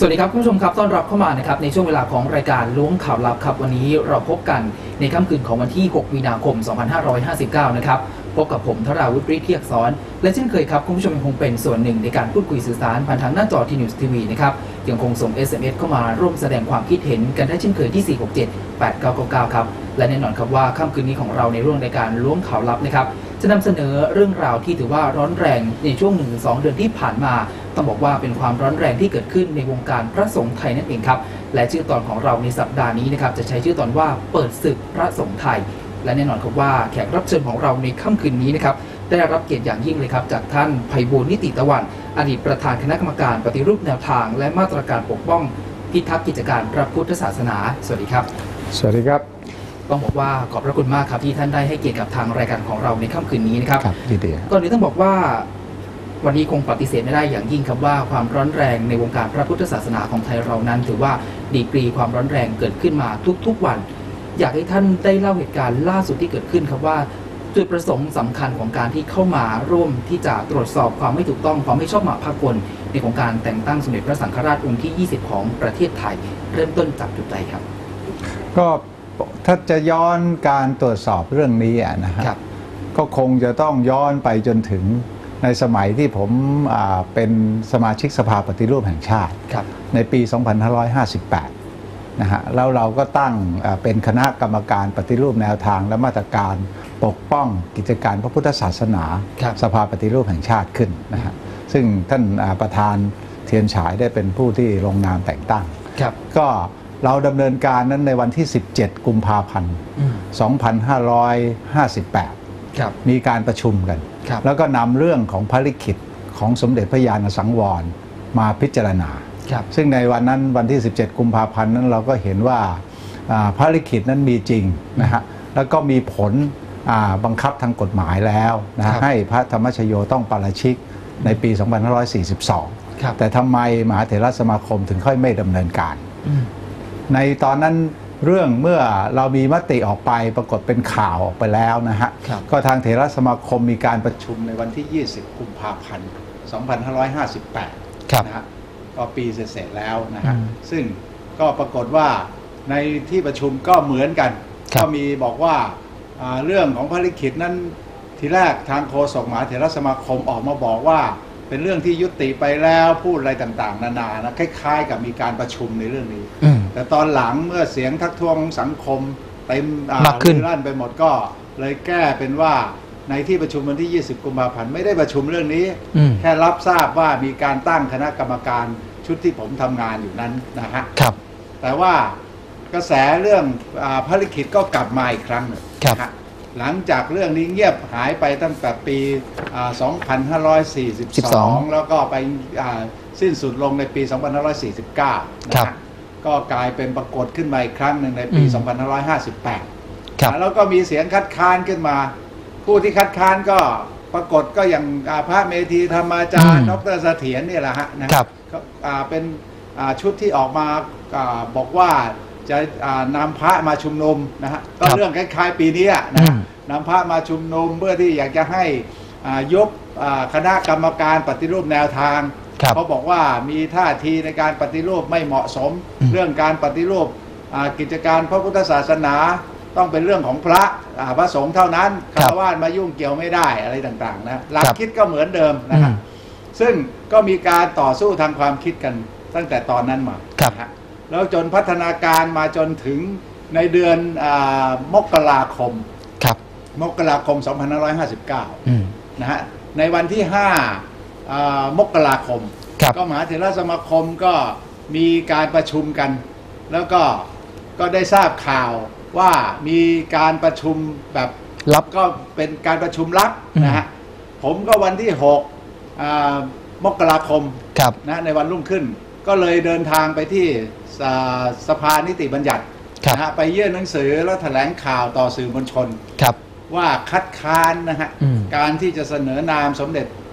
สวัสดีครับคุณผู้ชมครับต้อนรับเข้ามานะครับในช่วงเวลาของรายการล้วงข่าวลับครับวันนี้เราพบกันในค่ำคืนของวันที่ 6 มีนาคม 2559 นะครับพบกับผมธราวุฒิรีเทียกซ้อนและเช่นเคยครับคุณผู้ชมยังคงเป็นส่วนหนึ่งในการพูดคุยสื่อสารผ่านทางหน้าจอทีนิวส์ทีวีนะครับยังคงส่ง SMS เข้ามาร่วมแสดงความคิดเห็นกันได้เช่นเคยที่ 467 8999 ครับและแน่นอนครับว่าค่ำคืนนี้ของเราในเรื่องรายการล้วงข่าวลับนะครับ จะนำเสนอเรื่องราวที่ถือว่าร้อนแรงในช่วงหนึ่งสองเดือนที่ผ่านมา ต้องบอกว่าเป็นความร้อนแรงที่เกิดขึ้นในวงการพระสงฆ์ไทยนั่นเองครับ และชื่อตอนของเราในสัปดาห์นี้นะครับจะใช้ชื่อตอนว่าเปิดศึกพระสงฆ์ไทย และแน่นอนครับว่าแขกรับเชิญของเราในค่ำคืนนี้นะครับได้รับเกียรติอย่างยิ่งเลยครับ จากท่านไพบูลนิติตะวัน อดีตประธานคณะกรรมการปฏิรูปแนวทาง และมาตรการปกป้อง พิทักษ์กิจการพระพุทธศาสนา สวัสดีครับ สวัสดีครับ ต้องบอกว่าขอบพระคุณมากครับที่ท่านได้ให้เกียรติกับทางรายการของเราในค่ำคืนนี้นะครับครับยินดีครับก่อนอื่นต้องบอกว่าวันนี้คงปฏิเสธไม่ได้อย่างยิ่งครับว่าความร้อนแรงในวงการพระพุทธศาสนาของไทยเรานั้น ถือว่าดีกรีความร้อนแรงเกิดขึ้นมาทุกๆวัน อยากให้ท่านได้เล่าเหตุการณ์ล่าสุดที่เกิดขึ้นครับว่าจุดประสงค์สำคัญของการที่เข้ามาร่วมที่จะตรวจสอบความไม่ถูกต้องความไม่ชอบมาพากลในของการแต่งตั้งสมเด็จพระสังฆราชองค์ที่ 20 ของประเทศไทย เริ่มต้นจากจุดใดครับ ก็ ถ้าจะย้อนการตรวจสอบเรื่องนี้อะนะฮะครับก็คงจะต้องย้อนไปจนถึงในสมัยที่ผมอ่าเป็นสมาชิกสภาปฏิรูปแห่งชาติครับในปี 2558 นะฮะ แล้วเราก็ตั้งอ่าเป็นคณะกรรมการปฏิรูปแนวทางและมาตรการปกป้องกิจการพระพุทธศาสนาครับสภาปฏิรูปแห่งชาติขึ้นนะฮะ ซึ่งท่านอ่าประธานเทียนฉายได้เป็นผู้ที่ลงนามแต่งตั้งครับก็ เราดำเนินการนั้นในวันที่ 17 กุมภาพันธ์ อืม2558 ครับ มีการประชุมกัน ครับ แล้วก็นำเรื่องของภารกิจของสมเด็จพระยาณสังวรมาพิจารณา ครับ ซึ่งในวันนั้นวันที่ 17 กุมภาพันธ์นั้นเราก็เห็นว่าอ่าภารกิจนั้นมีจริงนะฮะแล้วก็มีผลอ่าบังคับทางกฎหมายแล้วนะครัฮะบ ให้พระธรรมชโยต้องปาราชิกในปี 2542 ครับแต่ทำไมมหาเถรสมาคมถึงค่อยไม่ดำเนินการ อืม ในตอนนั้นเรื่องเมื่อเรามีมติออกไปปรากฏเป็นข่าวออกไปแล้วนะฮะครับก็ทางเถรสมาคมมีการประชุมในวันที่ 20 กุมภาพันธ์ 2558ครับนะฮะก็ปีเสร็จๆแล้วนะฮะอืมซึ่งก็ปรากฏว่าในที่ประชุมก็เหมือนกันครับก็มีบอกว่าอ่าเรื่องของภารกิจนั้นทีแรกทางโฆษกมหาเถรสมาคมออกมาบอกว่า เป็นเรื่องที่ยุติไปแล้วพูดอะไรต่างๆ นานานะคล้าย ๆ กับมีการประชุมในเรื่องนี้อืม แต่ตอนหลังเมื่อเสียงทักท้วงของสังคมเต็มอ่มากขึ้นลั่นไปหมดก็เลยแก้เป็นว่าในที่ประชุมวันที่ 20 กุมภาพันธ์ไม่ได้ประชุมเรื่องนี้อืมแค่รับทราบว่ามีการตั้งคณะกรรมการชุดที่ผมทำงานอยู่นั้นนะฮะครับ แต่ว่ากระแสเรื่องอาภารกิจก็กลับมาอีกครั้งหนึ่งครับนะฮะหลังจากเรื่องนี้เงียบหายไปตั้งแต่ปีอ่า2542 แล้วก็ไปอ่าสิ้นสุดลงในปี 2549 นะครัฮะบ ก็กลายเป็นปรากฏขึ้นมาอีกครั้งหนึ่งในปีอืม2558ครับแล้วก็มีเสียงคัดค้านขึ้นมา ผู้ที่คัดค้านก็ปรากฏก็อย่างอ่าพระเมธีธรรมาจารย์อืมดรเสถียรเนี่ยแหละฮะนะครับก็อ่าเป็นอ่าชุดที่ออกมาอาบอกว่าจะอ่านำพระมาชุมนุมนะฮะก็ครับเรื่องคล้ายๆปีเนี้ยนะอืฮะมนำพระมาชุมนุมเพื่อที่อยากจะให้อ่ายุบอ่าคณะกรรมการปฏิรูปแนวทางครับ เขาบอกว่ามีท่าทีในการปฏิรูปไม่เหมาะสมอืมเรื่องการปฏิรูปอ่ากิจการพระพุทธศาสนาต้องเป็นเรื่องของพระอ่าพระสงฆ์เท่านั้นคารวะมายุ่งเกี่ยวไม่ได้อะไรต่างๆนะหลักครับคิดก็เหมือนเดิมนะอืฮะมซึ่งก็มีการต่อสู้ทางความคิดกันตั้งแต่ตอนนั้นมาครับนะฮะแล้วจนพัฒนาการมาจนถึงในเดือนอามกราคมครับมกราคม 2559อืมนะฮะในวันที่5อ่า มกราคม ครับ ก็มหาเถรสมาคมก็มีการประชุมกัน แล้วก็ก็ได้ทราบข่าวว่ามีการประชุมแบบรับ ก็เป็นการประชุมลับอืมนะฮะผมก็วันที่6อ่ามกราคมครับ นะในวันรุ่งขึ้น ก็เลยเดินทางไปที่สาสภานิติบัญญัติครับ นะฮะไปยื่นหนังสือแล้วแถลงข่าวต่อสื่อมวลชน ครับ ว่าคัดค้านนะฮะอืม การที่จะเสนอนามสมเด็จอ่า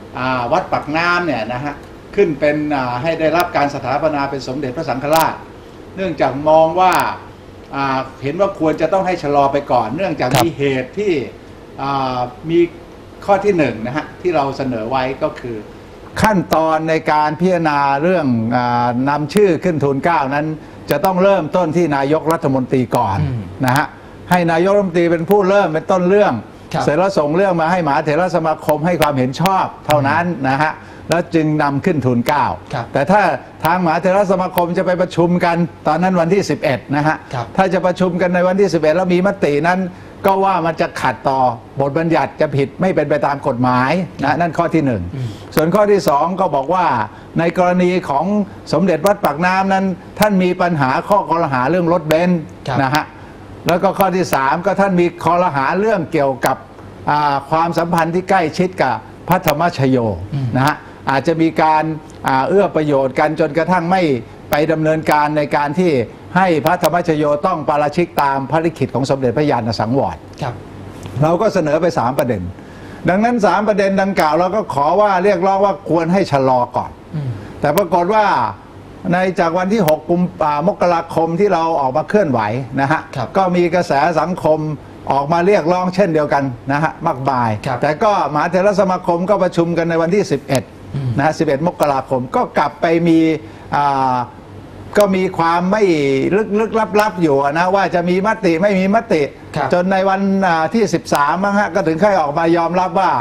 วัดปักน้ำเนี่ยนะฮะขึ้นเป็นให้ได้รับการสถาปนาเป็นสมเด็จพระสังฆราช เนื่องจากมองว่าเห็นว่าควรจะต้องให้ชะลอไปก่อน เนื่องจากมีเหตุที่มีข้อที่หนึ่งนะฮะที่เราเสนอไว้ก็คือ ขั้นตอนในการพิจารณาเรื่องอนำชื่อขึ้นทูลเก้านั้น จะต้องเริ่มต้นที่นายกรัฐมนตรีก่อนนะฮะให้นายกรัฐมนตรีเป็นผู้เริ่มเป็นต้นเรื่อง ครับ เสร็จแล้วส่งเรื่องมาให้มหาเถรสมาคมให้ความเห็นชอบเท่านั้นนะฮะแล้วจึงนำขึ้นทูลเกล้าครับแต่ถ้าทางมหาเถรสมาคมจะไปประชุมกันตอนนั้นวันที่ 11 นะฮะครับถ้าจะประชุมกันในวันที่ 11 แล้วมีมตินั้น ก็ว่ามันจะขัดต่อบทบัญญัติจะผิดไม่เป็นไปตามกฎหมายนะนั่นข้อที่หนึ่งอืม ส่วนข้อที่สองก็บอกว่าในกรณีของสมเด็จวัดปากน้ำนั้น ท่านมีปัญหาข้อกรหาเรื่องรถเบนซ์ครับ นะฮะ แล้วก็ข้อที่สามก็ท่านมีคอรหาเรื่องเกี่ยวกับอ่าความสัมพันธ์ที่ใกล้ชิดกับพระธรรมชโยอืมนะฮะอาจจะมีการอ่าเอื้อประโยชน์กันจนกระทั่งไม่ไปดำเนินการในการที่ให้พระธรรมชโยต้องปาราชิกตามพระลิขิตของสมเด็จพระญาณสังวรครับเราก็เสนอไป 3 ประเด็น ดังนั้น 3 ประเด็นดังกล่าวเราก็ขอว่าเรียกร้องว่าควรให้ชะลอก่อนอืมแต่ปรากฏว่า ในจากวันที่ 6 กุมภามกราคมที่เราออกมาเคลื่อนไหวนะฮะครับก็มีกระแสสังคมออกมาเรียกร้องเช่นเดียวกันนะฮะมากมาย ครับ แต่ก็มหาเถรสมาคมก็ประชุมกันในวันที่อืม11นะฮะ11 มกราคมก็กลับไปมีอ่าก็มีความไม่ลึกๆลับๆอยู่นะว่าจะมีมติไม่มีมติ ครับ จนในวันอ่าที่ 13มั้งฮะก็ถึงค่อยออกมายอมรับว่า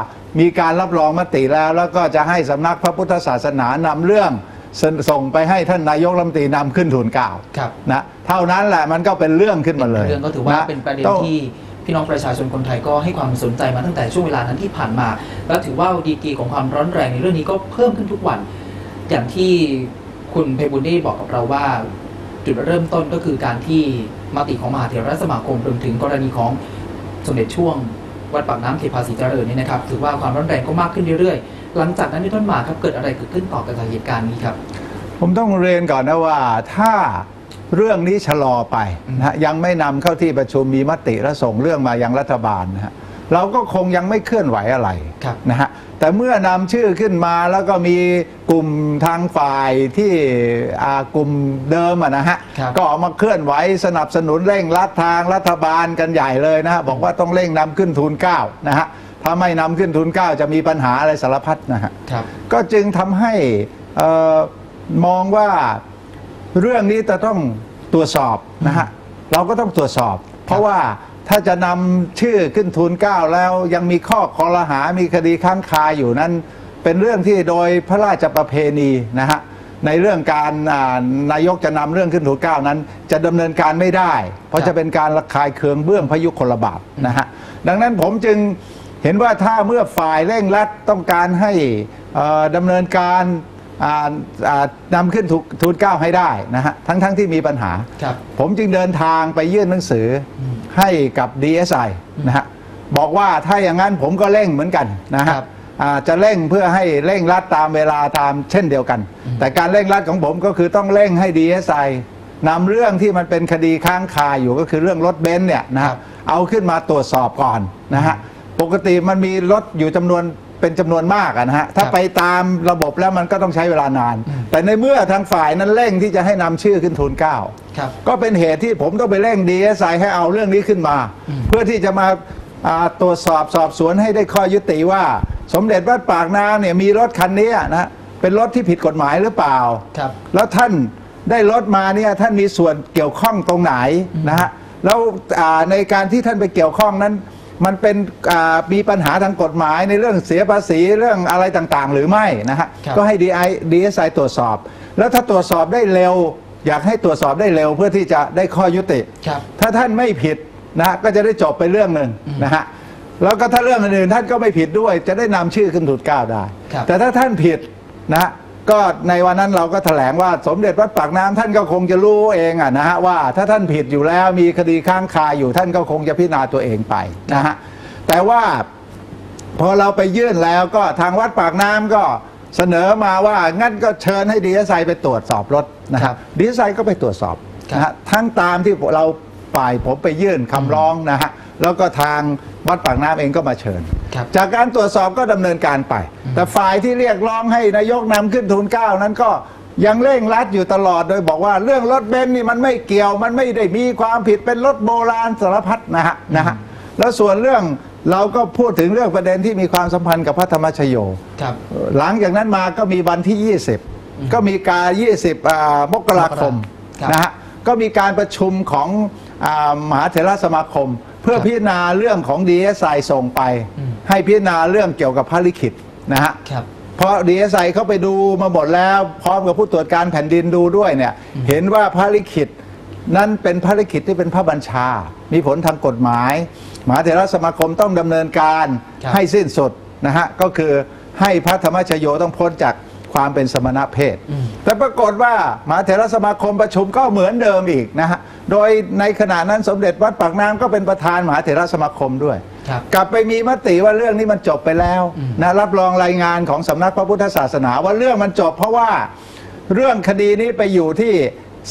มีการรับรองมติแล้ว แล้วก็จะให้สำนักพระพุทธศาสนานำเรื่อง สส่งไปให้ท่านนายกรัฐมนตรีนำขึ้นทูลเกล้าครับ นะเท่านั้นแหละมันก็เป็นเรื่องขึ้นมาเลยเรื่องก็ถือว่าะเป็นประเด็นต้อง ที่พี่น้องประชาชนคนไทยก็ให้ความสนใจมาตั้งแต่ช่วงเวลานั้นที่ผ่านมา และถือว่าดีกรีของความร้อนแรงในเรื่องนี้ก็เพิ่มขึ้นทุกวัน อย่างที่คุณเพบุญได้บอกกับเราว่า จุดเริ่มต้นก็คือการที่มติของมหาเถรสมาคมรวมถึงกรณีของสมเด็จช่วง วัดปากน้ำเทพาสีเจริญนี่นะครับ ถือว่าความร้อนแรงก็มากขึ้นเรื่อยๆ หลังจากนั้นเป็นต้นมาครับเกิดอะไรเกิดขึ้นต่อกับเหตุการณ์นี้ครับ ผมต้องเรียนก่อนนะว่าถ้าเรื่องนี้ชะลอไปนะฮะยังไม่นำเข้าที่ประชุมมีมติและส่งเรื่องมายังรัฐบาลนะฮะเราก็คงยังไม่เคลื่อนไหวอะไรครับนะฮะแต่เมื่อนำชื่อขึ้นมาแล้วก็มีกลุ่มทางฝ่ายที่อ่ากลุ่มเดิมอะนะฮะครับก็ออกมาเคลื่อนไหวสนับสนุนเร่งรัดทางรัฐบาลกันใหญ่เลยนะฮะบอกว่าต้องเร่งนำขึ้นทูลเกล้านะฮะ ถ้าไม่นำขึ้นทูลเกล้าจะมีปัญหาอะไรสารพัดนะฮะครับก็จึงทำให้เอ่อมองว่าเรื่องนี้จะต้องตรวจสอบนะฮะเราก็ต้องตรวจสอบ เพราะว่าถ้าจะนำชื่อขึ้นทูลเกล้าแล้วยังมีข้อคอรหามีคดีค้างคาอยู่นั้น เป็นเรื่องที่โดยพระราชประเพณีนะฮะในเรื่องการอ่านายกจะนำเรื่องขึ้นทูลเกล้านั้น จะดำเนินการไม่ได้ เพครัราะบจะเป็นการระคายเคืองเบื้องพยุคลบาทนะฮะดังนั้นผมจึง เห็นว่าถ้าเมื่อฝ่ายเร่งรัดต้องการให้เอ่อดำเนินการอ่าอ่านำขึ้นทูทูลเกล้าให้ได้นะฮะทั้งทั้งที่มีปัญหาครับผมจึงเดินทางไปยื่นหนังสืออมให้กับ DSI นะฮะบอกว่าถ้าอย่างนั้นผมก็เร่งเหมือนกันนะฮะครับอ่าจะเร่งเพื่อให้เร่งรัดตามเวลาตามเช่นเดียวกัน แต่การเร่งรัดของผมก็คือต้องเร่งให้ DSI นำเรื่องที่มันเป็นคดีค้างคาอยู่ก็คือเรื่องรถเบนซ์เนี่ยนะคฮะรับเอาขึ้นมาตรวจสอบก่อนนะฮะ ปกติมันมีรถอยู่จำนวนเป็นจำนวนมากอะนะฮะ ถ้าครับไปตามระบบแล้วมันก็ต้องใช้เวลานานอืมแต่ในเมื่อทางฝ่ายนั้นเร่งที่จะให้นำชื่อขึ้นทูลเกล้า ครับ ก็เป็นเหตุที่ผมต้องไปเร่งดีเอสไอให้เอาเรื่องนี้ขึ้นมาอืมเพื่อที่จะมาอ่าตรวจสอบสอบสวนให้ได้ข้อยุติว่า สมเด็จวัดปากน้ำเนี่ยมีรถคันนี้นะฮะเป็นรถที่ผิดกฎหมายหรือเปล่า ครับ แล้วท่านได้รถมาเนี่ยท่านมีส่วนเกี่ยวข้องตรงไหนนะฮะแล้วอ่าในการที่ท่านไปเกี่ยวข้องนั้น มันเป็นอ่ามีปัญหาทางกฎหมายในเรื่องเสียภาษีเรื่องอะไรต่างๆ หรือไม่นะฮะครับก็ให้ดีไอดีเอสไอตรวจสอบ แล้วถ้าตรวจสอบได้เร็ว อยากให้ตรวจสอบได้เร็วเพื่อที่จะได้ข้อยุติครับถ้าท่านไม่ผิดนะฮะก็จะได้จบไปเรื่องหนึ่งนะฮะแล้วก็ถ้าเรื่องอื่นๆท่านก็ไม่ผิดด้วย จะได้นำชื่อขึ้นถูกเกล้าได้ครับแต่ถ้าท่านผิดนะฮะ ก็ในวันนั้นเราก็แถลงว่าสมเด็จวัดปากน้ำท่านก็คงจะรู้เองอะนะฮะว่าถ้าท่านผิดอยู่แล้วมีคดีค้างคาอยู่ท่านก็คงจะพิจารณาตัวเองไปนะฮะแต่ว่าพอเราไปยื่นแล้วก็ทางวัดปากน้ำก็เสนอมาว่างั้นก็เชิญให้ดีเอสไอไปตรวจสอบรถนะครับดีเอสไอก็ไปตรวจสอบนะฮะทั้งตามที่เรา ฝ่ายผมไปยื่นคำร้องนะฮะแล้วก็ทางวัดปากน้ำเองก็มาเชิญ ครับจากการตรวจสอบก็ดำเนินการไป แต่ฝ่ายที่เรียกร้องให้นายกนำขึ้นทูลเกล้านั้นก็ยังเร่งรัดอยู่ตลอดโดยบอกว่าเรื่องรถเบนซ์นี่มันไม่เกี่ยวมันไม่ได้มีความผิดเป็นรถโบราณสารพัดนะฮะนะฮะแล้วส่วนเรื่องเราก็พูดถึงเรื่องประเด็นที่มีความสัมพันธ์กับพระธรรมชโย ครับ หลังจากนั้นมาก็มีวันที่ 20 ก็มีการ 20อ่ามกราคมครับ นะฮะก็มีการประชุมของ อามหาเถรสมาคม เพื่อครับพิจารณาเรื่องของ DSI ส่งไป อืม ให้พิจารณาเรื่องเกี่ยวกับพระลิขิตนะฮะ ครับ เพราะ DSI เขาไปดูมาหมดแล้วพร้อมกับผู้ตรวจการแผ่นดินดูด้วยเนี่ย เห็นว่าพระลิขิตนั้นเป็นพระลิขิตที่เป็นพระบัญชา มีผลทางกฎหมายมหาเถรสมาคมต้องดำเนินการครับ ให้สิ้นสุดนะฮะ ก็คือให้พระธรรมชโยต้องพ้นจาก ความเป็นสมณเพศอืมแต่ปรากฏว่ามหาเถรสมาคมประชุมก็เหมือนเดิมอีกนะฮะ โดยในขณะนั้นสมเด็จวัดปากน้ำก็เป็นประธานมหาเถรสมาคมด้วยครับกลับไปมีมติว่าเรื่องนี้มันจบไปแล้วอืมนะรับรองรายงานของสำนักพระพุทธศาสนาว่าเรื่องมันจบเพราะว่าเรื่องคดีนี้ไปอยู่ที่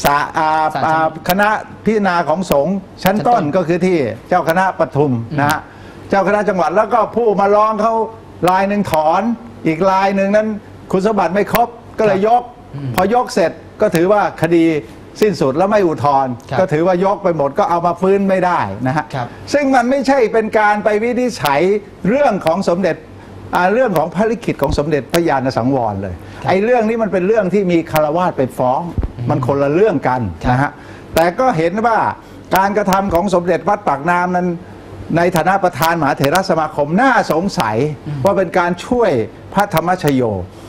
สาอ่าศาลอ่าคณะพิจารณาของสงฆ์ชั้นชั้นต้ต้นนก็คือที่เจ้าคณะปทุมนะฮะเจ้าคณะจังหวัดแล้วก็ผู้มาร้องเขารายหนึ่งถอน อีกรายหนึ่งนั้น คุณสมบัติไม่ครบก็เลยยกอืมพอยกเสร็จก็ถือว่าคดีสิ้นสุดแล้วไม่อุทธรณ์ครับก็ถือว่ายกไปหมดก็เอามาฟื้นไม่ได้นะฮะครับซึ่งมันไม่ใช่เป็นการไปวินิจฉัยเรื่องของสมเด็จอ่าเรื่องของพระลิขิตของสมเด็จพระญาณสังวรเลยครับไอ้เรื่องนี้มันเป็นเรื่องที่มีคารวาสไปฟ้อง มันคนละเรื่องกันครับนะฮะแต่ก็เห็นว่าการกระทำของสมเด็จวัดปากน้ำนั้น ในฐานะประธานมหาเถรสมาคมน่าสงสัยว่าเป็นการช่วยพระธรรมชโย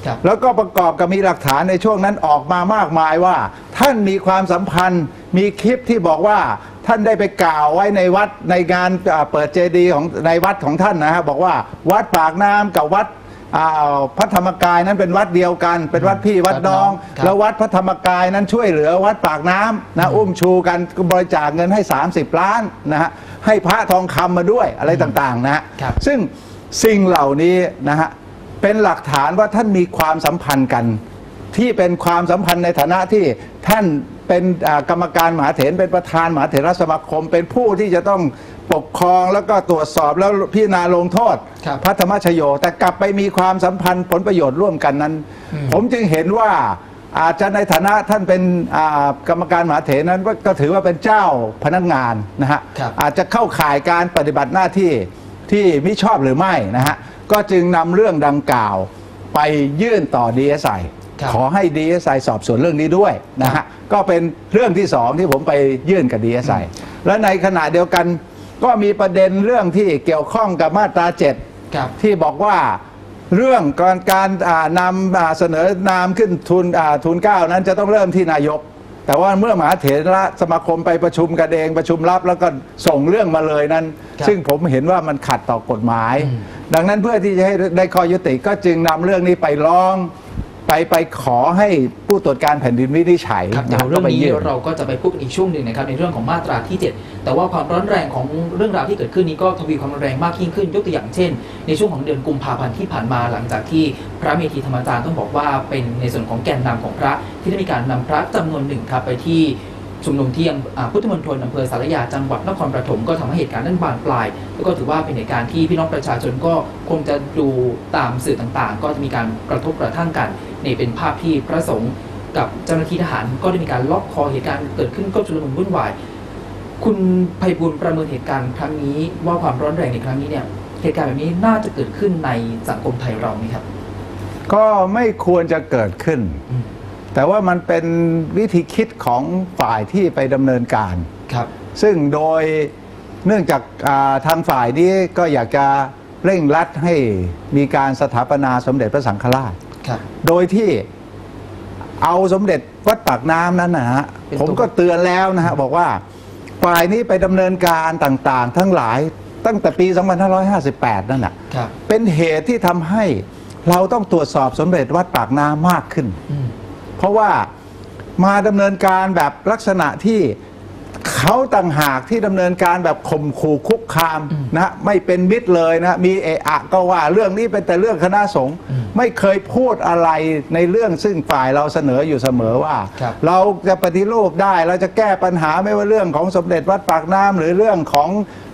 ครับแล้วก็ประกอบกับมีหลักฐานในช่วงนั้นออกมามากมายว่า ท่านมีความสัมพันธ์ มีคลิปที่บอกว่าท่านได้ไปกล่าวไว้ในวัดในงานอ่าเปิดเจดีย์ของในวัดของท่านนะฮะบอกว่าวัดปากน้ำกับวัด อ่าพระธรรมกายนั้นเป็นวัดเดียวกัน เป็นวัดพี่วัดน้อง ครับแล้ววัดพระธรรมกายนั้นช่วยเหลือวัดปากน้ำนะอุ้มชูกันบริจาคเงินให้ 30 ล้านนะฮะให้พระทองคำมาด้วยอะไรต่างๆนะฮะครับ ซึ่งสิ่งเหล่านี้นะฮะเป็นหลักฐานว่าท่านมีความสัมพันธ์กัน ที่เป็นความสัมพันธ์ในฐานะที่ท่านเป็นอ่ากรรมการมหาเถรเป็นประธานมหาเถรสมาคม เป็นผู้ที่จะต้อง ปกครองแล้วก็ตรวจสอบแล้วพิจารณาลงโทษ ครับพระธรรมชโย แต่กลับไปมีความสัมพันธ์ผลประโยชน์ร่วมกันนั้น อืม ผมจึงเห็นว่าอาจจะในฐานะท่านเป็นอ่ากรรมการมหาเถรนั้นก็ถือว่าเป็นเจ้าพนักงานนะฮะครับ อาจจะเข้าข่ายการปฏิบัติหน้าที่ที่มิชอบหรือไม่นะฮะก็จึงนำเรื่องดังกล่าวไปยื่นต่อ DSI ครับ ขอให้ DSI สอบสวนเรื่องนี้ด้วยนะฮะก็เป็นเรื่องที่สองที่ผมไปยื่นกับ DSI และในขณะเดียวกัน ก็มีประเด็นเรื่องที่เกี่ยวข้องกับมาตราเจ็ดครับที่บอกว่าเรื่องการการอ่านำอ่าเสนอนามขึ้นทุนอ่าทุนเกล้านั้นจะต้องเริ่มที่นายก แต่ว่าเมื่อมหาเถรสมาคมไปประชุมกันเองประชุมลับแล้วก็ส่งเรื่องมาเลยนั้น ครับซึ่งผมเห็นว่ามันขัดต่อกฎหมายอืมดังนั้นเพื่อที่จะให้ได้ข้อยุติก็จึงนำเรื่องนี้ไปร้อง ไปไปขอให้ผู้ตรวจการแผ่นดินวินิจฉัยครับเดี๋ยวะเรื่องก็ไปนี้ยื่เราก็จะไปพูดกันอีกช่วงหนึ่งนะครับในเรื่องของมาตราที่ 7 แต่ว่าความร้อนแรงของเรื่องราวที่เกิดขึ้นนี้ก็ทวีความรุนแรงมากยิ่งขึ้น ยกตัวอย่างเช่น ในช่วงของเดือนกุมภาพันธ์ที่ผ่านมาหลังจากที่พระเมธีธรรมจารย์ต้องบอกว่าเป็นในส่วนของแกนนำของพระที่ได้มีการนำพระจำนวนหนึ่งครับไปที่ชุมนุมที่อ่าพุทธมณฑลอำเภอสารยาจังหวัดนครปฐมก็ทำให้เหตุการณ์นั้นบานปลาย แล้วก็ถือว่าเป็นเหตุการณ์ที่พี่น้องประชาชนก็คงจะดูตามสื่อต่างๆ ก็จะมีการกระทบกระทั่งกัน นี่เป็นภาพที่พระสงฆ์กับเจ้าหน้าที่ทหารก็ได้มีการล็อกคอเหตุการณ์เกิดขึ้นก็ชุลมุนวุ่นวาย คุณไพบุญประเมินเหตุการณ์ครั้งนี้ว่าความร้อนแรงในครั้งนี้เนี่ยเหตุการณ์แบบนี้น่าจะเกิดขึ้นในสังคมไทยเราไหมครับ ก็ไม่ควรจะเกิดขึ้นอืมแต่ว่ามันเป็นวิธีคิดของฝ่ายที่ไปดำเนินการครับ ซึ่งโดยเนื่องจากอ่าทางฝ่ายนี้ก็อยากจะเร่งรัดให้มีการสถาปนาสมเด็จพระสังฆราชครับ โดยที่เอาสมเด็จวัดปากน้ำนั้นนะฮะเป็นตัวผมก็เตือนแล้วนะฮะบอกว่าฝ่ายนี้ไปดำเนินการต่างๆ ทั้งหลายตั้งแต่ปี 2558 นั่นน่ะครับเป็นเหตุที่ทำให้เราต้องตรวจสอบสมเด็จวัดปากน้ำมากขึ้นอืมเพราะว่ามาดำเนินการแบบลักษณะที่ เขาต่างหากที่ดำเนินการแบบข่มขู่คุกคามอืมนะไม่เป็นมิตรเลยนะมีเอะอะก็ว่าเรื่องนี้เป็นแต่เรื่องคณะสงฆ์อืมไม่เคยพูดอะไรในเรื่องซึ่งฝ่ายเราเสนออยู่เสมอว่า ครับ เราจะปฏิรูปได้เราจะแก้ปัญหาไม่ว่าเรื่องของสมเด็จวัดปากน้ำหรือเรื่องของ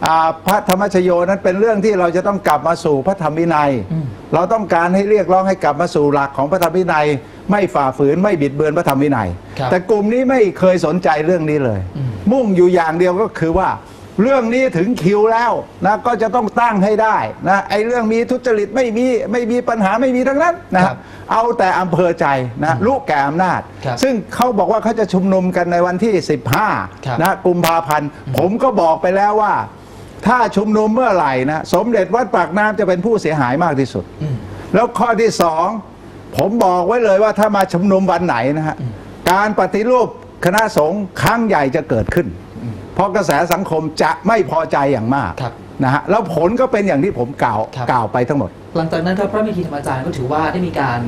อาพระธรรมชโยนั้นเป็นเรื่องที่เราจะต้องกลับมาสู่พระธรรมวินัยอืมเราต้องการให้เรียกร้องให้กลับมาสู่หลักของพระธรรมวินัย ไม่ฝ่าฝืนไม่บิดเบือนพระธรรมวินัย ครับ แต่กลุ่มนี้ไม่เคยสนใจเรื่องนี้เลย อืม มุ่งอยู่อย่างเดียวก็คือว่า เรื่องนี้ถึงคิวแล้วนะก็จะต้องตั้งให้ได้นะไอ้เรื่องมีทุจริตไม่มีไม่มีปัญหาไม่มีทั้งนั้นนะครับเอาแต่อำเภอใจนะลูกแก่อำนาจครับซึ่งเขาบอกว่าเขาจะชุมนุมกันในวันที่ครับ15นะกุมภาพันธ์ผมก็บอกไปแล้วว่า ถ้าชุมนุมเมื่อไหร่นะสมเด็จวัดปากน้ำจะเป็นผู้เสียหายมากที่สุดอืมแล้วข้อที่สองผมบอกไว้เลยว่าถ้ามาชุมนุมวันไหนนะฮะการปฏิรูป คณะสงฆ์ครั้งใหญ่จะเกิดขึ้น เพราะกระแสสังคมจะไม่พอใจอย่างมากครับนะฮะแล้วผลก็เป็นอย่างที่ผมกล่าวครับ กล่าวไปทั้งหมด หลังจากนั้นครับพระเมธีธรรมอาจารย์ก็ถือว่าได้มีการ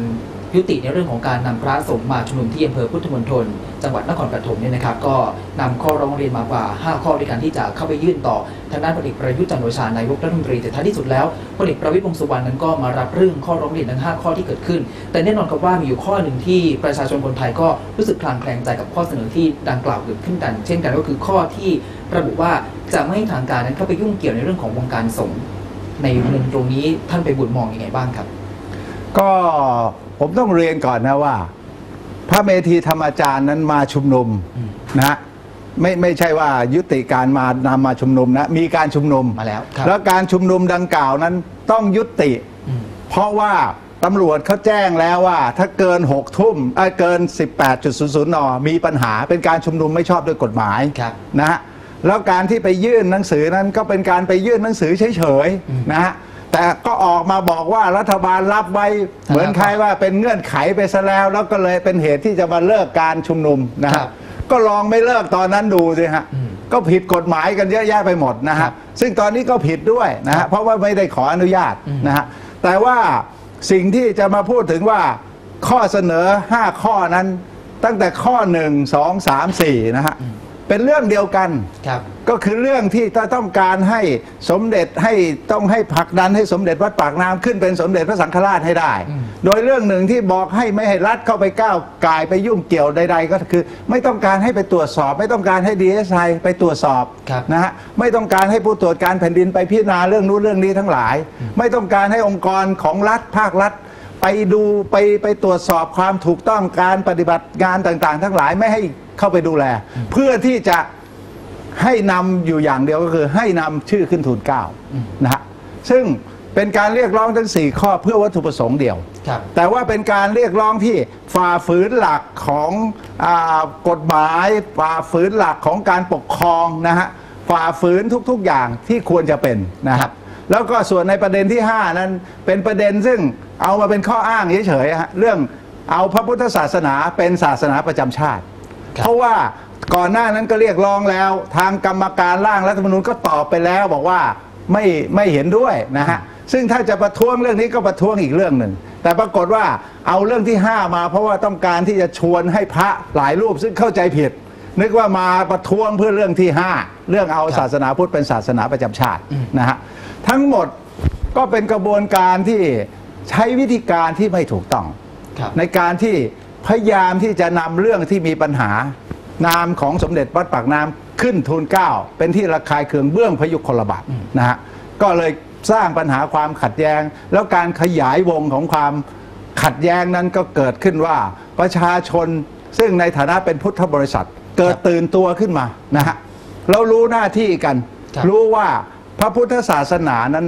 ยุติในเรื่องของการนำพระสงฆ์มาชุมนุมที่อำเภอพุทธมณฑล จังหวัดนครปฐมเนี่ยนะครับก็นำข้อร้องเรียนมากว่า 5 ข้อด้วยกันที่จะเข้าไปยื่นต่อทางด้านพลเอกประยุทธ์จันโอชานายกรัฐมนตรีแต่ท้ายที่สุดแล้วพลเอกประวิตรวงษ์สุวรรณนั้นก็มารับเรื่องข้อร้องเรียนทั้ง 5 ข้อที่เกิดขึ้น แต่แน่นอนครับว่ามีอยู่ข้อหนึ่งที่ประชาชนคนไทยก็รู้สึกคลางแคลงใจกับข้อเสนอที่ดังกล่าวเกิดขึ้นกัน เช่นกันก็คือข้อที่ระบุว่าจะไม่ให้ทางการนั้นเข้าไปยุ่งเกี่ยวในเรื่องของวงการสงฆ์ในมุมตรงนี้ท่านไปบุญมองยังไงบ้างครับ ก็ผมต้องเรียนก่อนนะว่า พระเมธีธรรมอาจารย์นั้นมาชุมนุมอืมนะฮะไม่ไม่ใช่ว่ายุติการมานำมาชุมนุมนะมีการชุมนุมมาแล้วครับ แล้วการชุมนุมดังกล่าวนั้นต้องยุติอืมเพราะว่าตำรวจเขาแจ้งแล้วว่า ถ้าเกิน 6 ทุ่มเอ้ยเกิน 18.00นมีปัญหาเป็นการชุมนุมไม่ชอบด้วยกฎหมายครับ นะฮะแล้วการที่ไปยื่นหนังสือนั้นก็เป็นการไปยื่นหนังสือเฉยอืมๆนะฮะ แต่ก็ออกมาบอกว่ารัฐบาลรับไว้ เหมือนใครว่าเป็นเงื่อนไขไปซะแล้ว แล้วก็เลยเป็นเหตุที่จะมาเลิกการชุมนุมนะครัฮะบ ก็ลองไม่เลิกตอนนั้นดูสิฮะอืมก็ผิดกฎหมายกันเยอะแยะไปหมดนะครัฮะบซึ่งตอนนี้ก็ผิดด้วยนะครัฮะบเพราะว่าไม่ได้ขออนุญาตอืมนะฮะแต่ว่าสิ่งที่จะมาพูดถึงว่าข้อเสนอ 5 ข้อนั้น ตั้งแต่ข้อ 1 2 3 4นะฮะ เป็นเรื่องเดียวกัน ครับ ก็คือเรื่องที่ต้องการให้สมเด็จให้ต้องให้ผลักดันให้สมเด็จวัดปากน้ำขึ้นเป็นสมเด็จพระสังฆราชให้ได้อืมโดยเรื่องหนึ่งที่บอกให้ไม่ให้รัฐเข้าไปก้าวกายไปยุ่งเกี่ยวใด ๆ ก็คือ ไม่ต้องการให้ไปตรวจสอบ ไม่ต้องการให้ดีเอสไอไปตรวจสอบครับนะฮะไม่ต้องการให้ผู้ตรวจการแผ่นดินไปพิจารณาเรื่องนู้นเรื่องนี้ทั้งหลาย ไม่ต้องการให้องค์กรของรัฐภาครัฐไปดูไปไปตรวจสอบความถูกต้องการปฏิบัติงานต่างๆ ทั้งหลายไม่ให้ เข้าไปดูแล เพื่อที่จะให้นำอยู่อย่างเดียวก็คือ ให้นำชื่อขึ้นทูลเกล้าอืมนะฮะซึ่งเป็นการเรียกร้องทั้ง 4 ข้อเพื่อวัตถุประสงค์เดียวครับแต่ว่าเป็นการเรียกร้องที่ฝ่าฝืนหลักของอากฎหมายฝ่าฝืนหลักของการปกครองนะฮะฝ่าฝืนทุกๆอย่างที่ควรจะเป็นนะคครัรับบแล้วก็ส่วนในประเด็นที่ 5 นั้นเป็นประเด็นซึ่งเอามาเป็นข้ออ้างเฉยๆฮะเรื่องเอาพระพุทธศาสนาเป็นศาสนาประจำชาติครับ เพราะว่าก่อนหน้านั้นก็เรียกร้องแล้ว ทางกรรมการร่างรัฐธรรมนูญก็ตอบไปแล้วบอกว่าไม่ไม่เห็นด้วยนะฮะซึ่งถ้าจะประท้วงเรื่องนี้ก็ประท้วงอีกเรื่องหนึ่งแต่ปรากฏว่าเอาเรื่องที่ 5 มา เพราะว่าต้องการที่จะชวนให้พระหลายรูปซึ่งเข้าใจผิด นึกว่ามาประท้วงเพื่อเรื่องที่ 5 เรื่องเอาครับศาสนาพุทธเป็นศาสนาประจำชาติอืมนะฮะทั้งหมดก็เป็นกระบวนการที่ใช้วิธีการที่ไม่ถูกต้องครับในการที่ พยายามที่จะนำเรื่องที่มีปัญหานามของสมเด็จวัดปากน้ำขึ้นทูลเกล้าเป็นที่ระคายเคืองเบื้องพยุคลบาทอืมนะฮะก็เลยสร้างปัญหาความขัดแย้ง แล้วการขยายวงของความขัดแย้งนั้นก็เกิดขึ้นว่าประชาชนซึ่งในฐานะเป็นพุทธบริษัท เกิดตื่นตัวขึ้นมานะฮะเรารู้หน้าที่กันครับรู้ว่าพระพุทธศาสนานั้น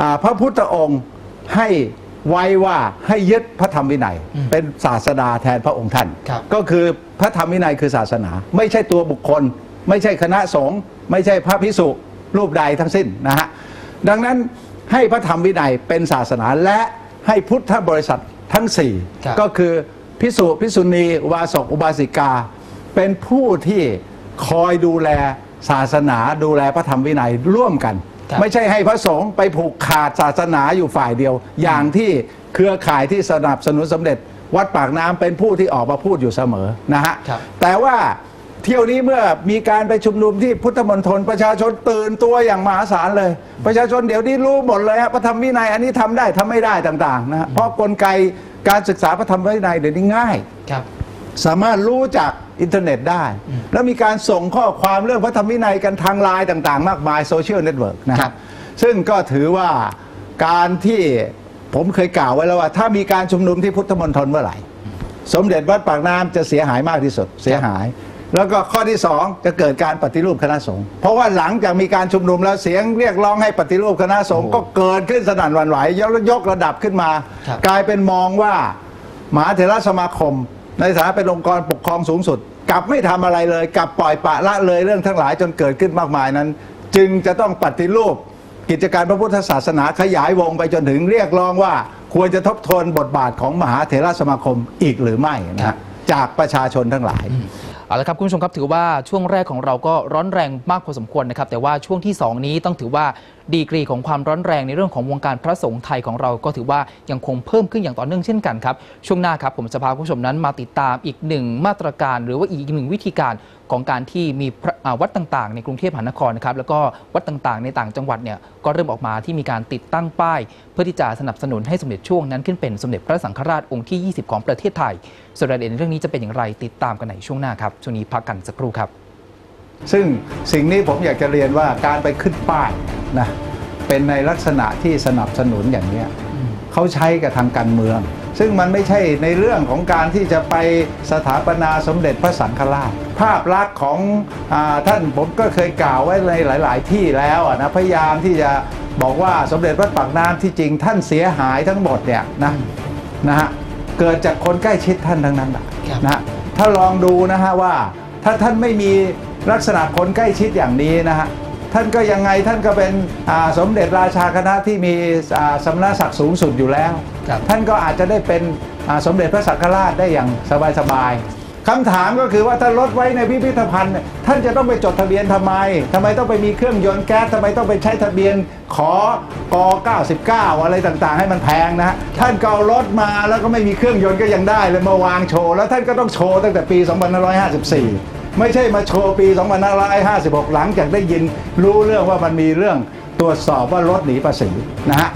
อ่าพระพุทธองค์ให้ ไว้ว่าให้ยึดพระธรรมวินัยอืมเป็นศาสดาแทนพระองค์ท่านครับก็คือพระธรรมวินัยคือศาสนา ไม่ใช่ตัวบุคคล ไม่ใช่คณะสงฆ์ไม่ใช่พระพิสุรูปใดทั้งสิ้นนะฮะดังนั้นให้พระธรรมวินัยเป็นศาสนาและให้พุทธบริษัททั้งสี่ครับก็คือพิสุพิสุณีอุบาสกอุบาสิกา เป็นผู้ที่คอยดูแลศาสนาดูแลพระธรรมวินัยร่วมกันครับ ไม่ใช่ให้พระสงฆ์ไปผูกขาดศาสนาอยู่ฝ่ายเดียว อย่างที่เครือข่ายที่สนับสนุนสมเด็จ วัดปากน้ำเป็นผู้ที่ออกมาพูดอยู่เสมอนะฮะครับแต่ว่าเที่ยวนี้เมื่อมีการไปชุมนุมที่พุทธมณฑลประชาชนตื่นตัวอย่างมหาศาลเลย ประชาชนเดี๋ยวนี้รู้หมดเลยฮะพระธรรมวินัยอันนี้ทำได้ทำไม่ได้ต่างๆนะฮะเพราะกลไกการศึกษาพระธรรมวินัยเดี๋ยวนี้ง่ายครับ สามารถรู้จาก อินเทอร์เน็ตได้อืมแล้วมีการส่งข้อความเรื่องพระธรรมวินัยกันทางไลน์ต่างๆ มากมายโซเชียลเน็ตเวิร์กนะคครัรับบซึ่งก็ถือว่าการที่ผมเคยกล่าวไว้แล้วว่า ถ้ามีการชุมนุมที่พุทธมณฑลเมื่อไหร่ สมเด็จวัดปากน้ำจะเสียหายมากที่สุดเสียหาย แล้วก็ข้อที่สองจะเกิดการปฏิรูปคณะสงฆ์เพราะว่าหลังจากมีการชุมนุมแล้วเสียงเรียกร้องให้ปฏิรูปคณะสงฆ์โอ้โหก็เกิดขึ้นสนั่นหวั่นไหวยกยกระดับขึ้นมาครับกลายเป็นมองว่ามหาเถรสมาคม ในฐานะเป็นองค์กรปกครองสูงสุด กลับไม่ทำอะไรเลยกลับปล่อยปะละเลยเรื่องทั้งหลายจนเกิดขึ้นมากมายนั้น จึงจะต้องปฏิรูป กิจการพระพุทธศาสนาขยายวงไปจนถึงเรียกร้องว่า ควรจะทบทวนบทบาทของมหาเถรสมาคมอีกหรือไม่นะฮะจากประชาชนทั้งหลาย เอาละครับคุณผู้ชมครับถือว่าช่วงแรกของเราก็ร้อนแรงมากพอสมควรนะครับ แต่ว่าช่วงที่ 2 นี้ต้องถือว่าดีกรีของความร้อนแรงในเรื่องของวงการพระสงฆ์ไทยของเราก็ถือว่ายังคงเพิ่มขึ้นอย่างต่อเนื่องเช่นกันครับช่วงหน้าครับผมจะพาคุณผู้ชมนั้นมาติดตามอีกหนึ่งมาตรการ หรือว่าอีกหนึ่งวิธีการ ของการที่มีวัดต่างๆ ในกรุงเทพมหานครนะครับแล้วก็วัดต่างๆ ในต่างจังหวัดเนี่ยก็เริ่มออกมาที่มีการติดตั้งป้าย เพื่อที่จะสนับสนุนให้สมเด็จช่วงนั้นขึ้นเป็นสมเด็จพระสังฆราชองค์ที่ 20 ของประเทศไทยส่วนรายละเอียดเรื่องนี้จะเป็นอย่างไรติดตามกันในช่วงหน้าครับช่วงนี้พักกันสักครู่ครับ ซึ่งสิ่งนี้ผมอยากจะเรียนว่าการไปขึ้นป้ายนะเป็นในลักษณะที่สนับสนุนอย่างนี้ เขาใช้กับทางการเมือง ซึ่งมันไม่ใช่ในเรื่องของการที่จะไปสถาปนาสมเด็จพระสังฆราช ภาพลักษณ์ของอาท่านผมก็เคยกล่าวไว้ในหลาย ๆ ที่แล้วอะนะพยายามที่จะบอกว่าสมเด็จพระปากน้ำที่จริงท่านเสียหายทั้งหมดเนี่ยนะนะฮะเกิดจากคนใกล้ชิดท่านทั้งนั้นแหละครับนะฮะถ้าลองดูนะฮะว่าถ้าท่านไม่มีลักษณะคนใกล้ชิดอย่างนี้นะฮะ ท่านก็ยังไงท่านก็เป็นอ่าสมเด็จราชาคณะที่มีอ่าสมณศักดิ์สูงสุดอยู่แล้วครับท่านก็อาจจะได้เป็นอ่าสมเด็จพระสังฆราชได้อย่างสบายๆคำถามก็คือว่าถ้ารถไว้ในพิพิธภัณฑ์เนี่ยท่านจะต้องไปจดทะเบียนทำไมทำไมต้องไปมีเครื่องยนต์แก๊สทำไมต้องไปใช้ทะเบียนขอก99 อะไรต่างๆ ให้มันแพงนะฮะท่านก็เอารถมาแล้วก็ไม่มีเครื่องยนต์ก็ยังได้เลยมาวางโชว์แล้วท่านก็ต้องโชว์ตั้งแต่ปี2554 ไม่ใช่มาโชว์ปี 2556 หลังจากได้ยินรู้เรื่องว่ามันมีเรื่องตรวจสอบว่ารถหนีภาษีนะฮะ